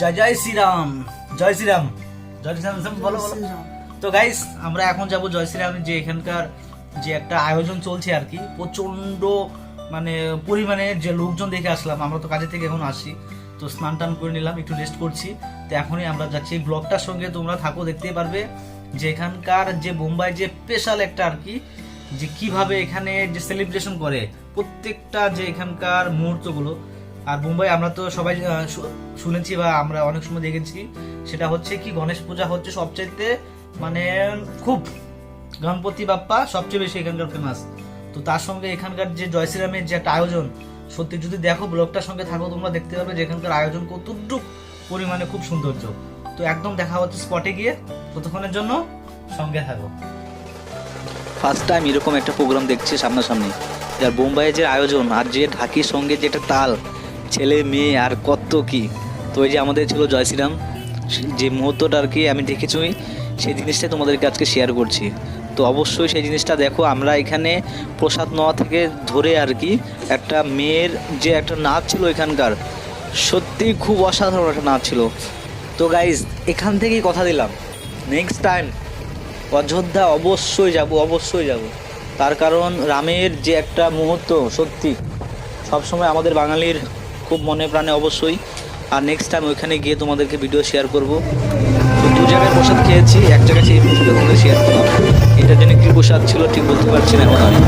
জয় জয় শ্রীরাম জয় শ্রীরাম জয় শ্রীরাম বলো বলো। তো গাইস আমরা এখন যাব জয় শ্রীরামের যে এখানকার যে একটা আয়োজন চলছে আর কি প্রচণ্ড মানে পরিমাণে যে লোকজন দেখে আসলাম আমরা তো কাজে থেকে এখন আসি তো স্নান টান করে নিলাম একটু রেস্ট করছি। তো এখনই আমরা যাচ্ছি এই ব্লগটার সঙ্গে তোমরা থাকো দেখতেই পারবে যে এখানকার যে বোম্বাই যে স্পেশাল একটা আর কি যে কীভাবে এখানে যে সেলিব্রেশন করে প্রত্যেকটা যে এখানকার মুহূর্তগুলো আর মুম্বাই আমরা তো সবাই শুনেছি বা আমরা অনেক সময় দেখেছি। সেটা হচ্ছে কি, গণেশ পূজা হচ্ছে সবচাইতে মানে খুব গণপতি বাপ্পা সবচেয়ে বেশি এখানকার ফেমাস তো তার সঙ্গে এখানকার যে জয় শ্রীরামের যে একটা আয়োজন, সত্যি যদি দেখো ব্লগটার সঙ্গে থাকো, তোমরা দেখতে পাবে যে এখানকার আয়োজন কতটুক পরিমাণে খুব সৌন্দর্য। তো একদম দেখা হচ্ছে স্পটে গিয়ে, ততক্ষণের জন্য সঙ্গে থাকো। ফার্স্ট টাইম এরকম একটা প্রোগ্রাম দেখছি সামনাসামনি, যার বোম্বাইয়ের যে আয়োজন আর যে ঢাকির সঙ্গে যেটা তাল ছেলে, মেয়ে আর কত কি? তো এই যে আমাদের ছিল জয় শ্রীরাম, যে মুহূর্তটা আর কি আমি দেখেছি, সেই জিনিসটাই তোমাদেরকে আজকে শেয়ার করছি। তো অবশ্যই সেই জিনিসটা দেখো, আমরা এখানে প্রসাদ নেওয়া থেকে ধরে আর কি একটা মেয়ের যে একটা নাচ ছিল এখানকার সত্যি খুব অসাধারণ একটা নাচ ছিল। তো গাইজ এখান থেকেই কথা দিলাম। নেক্সট টাইম অযোধ্যা অবশ্যই যাব অবশ্যই যাব। তার কারণ রামের যে একটা মুহূর্ত, সত্যি, সবসময় আমাদের বাঙালির খুব মনে প্রাণে অবশ্যই। আর নেক্সট টাইম ওইখানে গিয়ে তোমাদেরকে ভিডিও শেয়ার করব। তো দু জায়গায় প্রসাদ খেয়েছি, এক জায়গায় সেই প্রসাদ শেয়ার করলাম। এটা যেন কী প্রসাদ ছিল ঠিক বলতে পারছি না এখন আমি